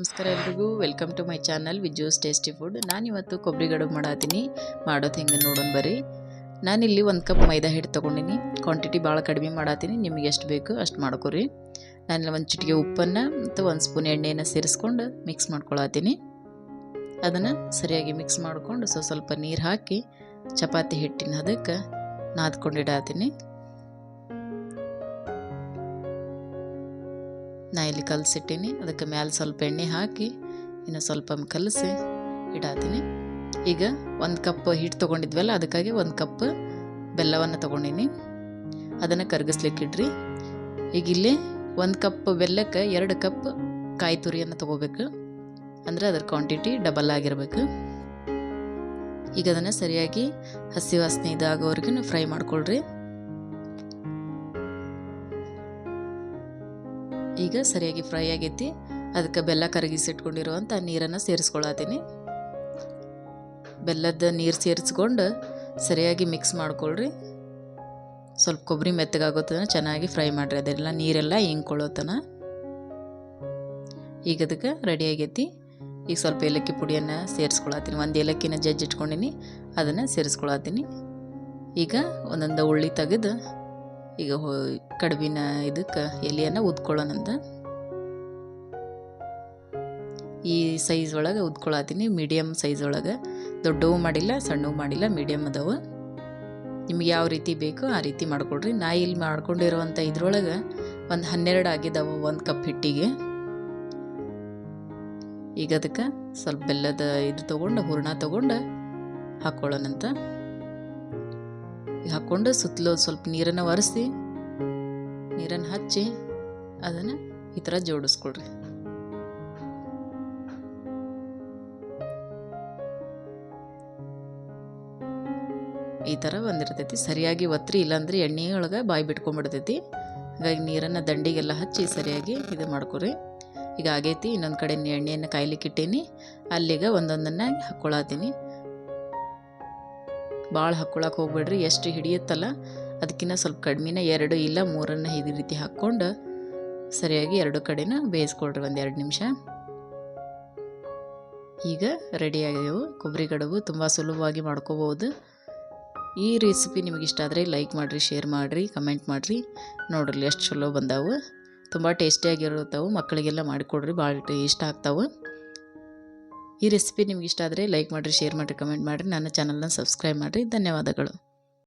ನಮಸ್ಕಾರ ಎಲ್ರಿಗೂ. Welcome to my channel Viju's tasty food. ನಾನಿವತ್ತು ಕೊಬ್ಬರಿ ಗಡುಬು ಮಾಡತ್ತೀನಿ ಮಾಡೋದು ಹೆಂಗೆ ನೋಡೋಣ ಬರ್ರಿ. ನಾನಿಲ್ಲಿ ಒಂದು ಕಪ್ ಮೈದಾ ಹಿಟ್ಟು ತೊಗೊಂಡಿನಿ. ಕ್ವಾಂಟಿಟಿ ಭಾಳ ಕಡಿಮೆ ಮಾಡತ್ತೀನಿ ನಿಮಗೆ ಎಷ್ಟು ಬೇಕು ಅಷ್ಟು ಮಾಡ್ಕೊರಿ. ನಾನು ಒಂದು ಚಿಟಿಕೆ ಉಪ್ಪನ್ನು ಮತ್ತು ಒಂದು ಸ್ಪೂನ್ ಎಣ್ಣೆಯನ್ನು ಸೇರಿಸ್ಕೊಂಡು ಮಿಕ್ಸ್ ಮಾಡ್ಕೊಳತ್ತೀನಿ ಅದನ್ನು ಸರಿಯಾಗಿ ಮಿಕ್ಸ್ ಮಾಡಿಕೊಂಡು ಸ್ವಲ್ಪ ನೀರು ಹಾಕಿ ಚಪಾತಿ ಹಿಟ್ಟಿನ ಅದಕ್ಕೆ ನಾದ್ಕೊಂಡಿಡತ್ತೀನಿ ನಾ ಇಲ್ಲಿ ಕಲಸಿಟ್ಟೀನಿ. ಅದಕ್ಕೆ ಮ್ಯಾಲೆ ಸ್ವಲ್ಪ ಎಣ್ಣೆ ಹಾಕಿ, ಇನ್ನು ಸ್ವಲ್ಪ ಕಲಸಿ ಇಡಾತೀನಿ. ಈಗ ಒಂದು ಕಪ್ ಹಿಟ್ಟು ತೊಗೊಂಡಿದ್ವಲ್ಲ, ಅದಕ್ಕಾಗಿ ಒಂದು ಕಪ್ ಬೆಲ್ಲವನ್ನು ತೊಗೊಂಡೀನಿ. ಅದನ್ನು ಕರಗಿಸ್ಲಿಕ್ಕೆ ಇಡ್ರಿ ಈಗ ಇಲ್ಲಿ ಒಂದು ಕಪ್ ಬೆಲ್ಲಕ್ಕೆ ಎರಡು ಕಪ್ ಕಾಯಿ ತುರಿಯನ್ನು ತೊಗೋಬೇಕು. ಅಂದರೆ ಅದರ ಕ್ವಾಂಟಿಟಿ ಡಬಲ್ ಆಗಿರಬೇಕು. ಈಗ ಅದನ್ನು ಸರಿಯಾಗಿ ಹಸಿ ವಾಸನೆ ಇದಾಗೋವರೆಗೂ ಫ್ರೈ ಮಾಡ್ಕೊಳ್ರಿ. ಈಗ ಸರಿಯಾಗಿ ಫ್ರೈ ಆಗೈತಿ. ಅದಕ್ಕೆ ಬೆಲ್ಲ ಕರಗಿಸಿಟ್ಕೊಂಡಿರುವಂಥ ನೀರನ್ನು ಸೇರಿಸ್ಕೊಳತ್ತೀನಿ. ಬೆಲ್ಲದ ನೀರು ಸೇರಿಸ್ಕೊಂಡು ಸರಿಯಾಗಿ ಮಿಕ್ಸ್ ಮಾಡ್ಕೊಳ್ರಿ. ಸ್ವಲ್ಪ ಕೊಬ್ಬರಿ ಮೆತ್ತಗಾಗೋತನ ಚೆನ್ನಾಗಿ ಫ್ರೈ ಮಾಡಿರಿ. ಅದೆಲ್ಲ ನೀರೆಲ್ಲ ಹಿಂಗ್ಕೊಳ್ಳೋತನ ಈಗ ಅದಕ್ಕೆ ರೆಡಿ ಆಗೈತಿ. ಈಗ ಸ್ವಲ್ಪ ಏಲಕ್ಕಿ ಪುಡಿಯನ್ನು ಸೇರಿಸ್ಕೊಳತ್ತೀನಿ. ಒಂದು ಏಲಕ್ಕಿನ ಜಜ್ಜಿ ಇಟ್ಕೊಂಡಿನಿ ಅದನ್ನು ಸೇರಿಸ್ಕೊಳತ್ತೀನಿ. ಈಗ ಒಂದೊಂದು ಉಳ್ಳಿ ತೆಗೆದು ಈಗ ಕಡುಬಿನ ಇದಕ್ಕೆ ಎಲೆಯನ್ನು ಉದ್ಕೊಳ್ಳೋಣಂತ ಈ ಸೈಜ್ ಒಳಗೆ ಉದ್ಕೊಳತ್ತೀನಿ ಮೀಡಿಯಮ್ ಸೈಜ್ ಒಳಗೆ. ದೊಡ್ಡವು ಮಾಡಿಲ್ಲ, ಸಣ್ಣವು ಮಾಡಿಲ್ಲ ಮೀಡಿಯಮ್ ಅದಾವೆ. ನಿಮ್ಗೆ ಯಾವ ರೀತಿ ಬೇಕು ಆ ರೀತಿ ಮಾಡ್ಕೊಳ್ರಿ ನಾ ಇಲ್ಲಿ ಮಾಡ್ಕೊಂಡಿರೋವಂಥ ಇದ್ರೊಳಗೆ ಒಂದು ಹನ್ನೆರಡು ಆಗಿದ್ದಾವೆ ಒಂದು ಕಪ್ ಹಿಟ್ಟಿಗೆ. ಈಗ ಅದಕ್ಕೆ ಸ್ವಲ್ಪ ಬೆಲ್ಲದ ಇದು ತೊಗೊಂಡು, ಹೂರಣ ತೊಗೊಂಡು ಹಾಕ್ಕೊಳ್ಳೋಣಂತ ಹಾಕ್ಕೊಂಡು ಸುತ್ತಲೂ ಸ್ವಲ್ಪ ನೀರನ್ನು ಒರೆಸಿ ನೀರನ್ನು ಹಚ್ಚಿ ಅದನ್ನು ಈ ಥರ ಜೋಡಿಸ್ಕೊಳ್ರಿ. ಈ ಥರ ಬಂದಿರ್ತೈತಿ. ಸರಿಯಾಗಿ ಒತ್ತರಿ ಇಲ್ಲಾಂದ್ರೆ ಎಣ್ಣೆ ಒಳಗೆ ಬಾಯಿ ಬಿಟ್ಕೊಂಡ್ಬಿಡ್ತೈತಿ. ಹಾಗಾಗಿ ನೀರನ್ನು ದಂಡಿಗೆಲ್ಲ ಹಚ್ಚಿ ಸರಿಯಾಗಿ ಇದು ಮಾಡ್ಕೊರಿ. ಈಗ ಆಗೈತಿ, ಇನ್ನೊಂದು ಕಡೆ ಎಣ್ಣೆಯನ್ನು ಕಾಯ್ಲಿಕ್ಕೆ ಇಟ್ಟೀನಿ. ಅಲ್ಲಿಗೆ ಒಂದೊಂದನ್ನು ಹಾಕ್ಕೊಳತ್ತೀನಿ ಭಾಳ ಹಾಕ್ಕೊಳಕ್ಕೆ ಹೋಗ್ಬೇಡ್ರಿ, ಎಷ್ಟು ಹಿಡಿಯುತ್ತಲ್ಲ? ಅದಕ್ಕಿಂತ ಸ್ವಲ್ಪ ಕಡಿಮೆನ ಎರಡು ಇಲ್ಲ, ಮೂರನ್ನು ಇದೇ ರೀತಿ ಹಾಕ್ಕೊಂಡು ಸರಿಯಾಗಿ ಎರಡು ಕಡೆನ ಬೇಯಿಸ್ಕೊಳ್ರಿ ಒಂದು ಎರಡು ನಿಮಿಷ. ಈಗ ರೆಡಿ ಆಗ್ಯವು. ಕೊಬ್ಬರಿ ಕಡುಬು ತುಂಬ ಸುಲಭವಾಗಿ ಮಾಡ್ಕೋಬೋದು. ಈ ರೆಸಿಪಿ ನಿಮಗೆ ಇಷ್ಟ ಆದರೆ ಲೈಕ್ ಮಾಡಿರಿ ಶೇರ್ ಮಾಡಿರಿ ಕಮೆಂಟ್ ಮಾಡಿರಿ. ನೋಡ್ರಿ ಎಷ್ಟು ಚಲೋ ಬಂದಾವು. ತುಂಬ ಟೇಸ್ಟಿಯಾಗಿರುತ್ತವು ಮಕ್ಕಳಿಗೆಲ್ಲ ಮಾಡಿಕೊಡ್ರಿ ಭಾಳ ಇಷ್ಟ ಆಗ್ತಾವೆ. ಈ ರೆಸಿಪಿ ನಿಮ್ಗೆ ಇಷ್ಟ ಆದರೆ ಲೈಕ್ ಮಾಡಿರಿ ಶೇರ್ ಮಾಡಿರಿ ಕಮೆಂಟ್ ಮಾಡಿರಿ. ನನ್ನ ಚಾನಲ್ನ ಸಬ್ಸ್ಕ್ರೈಬ್ ಮಾಡಿರಿ. ಧನ್ಯವಾದಗಳು.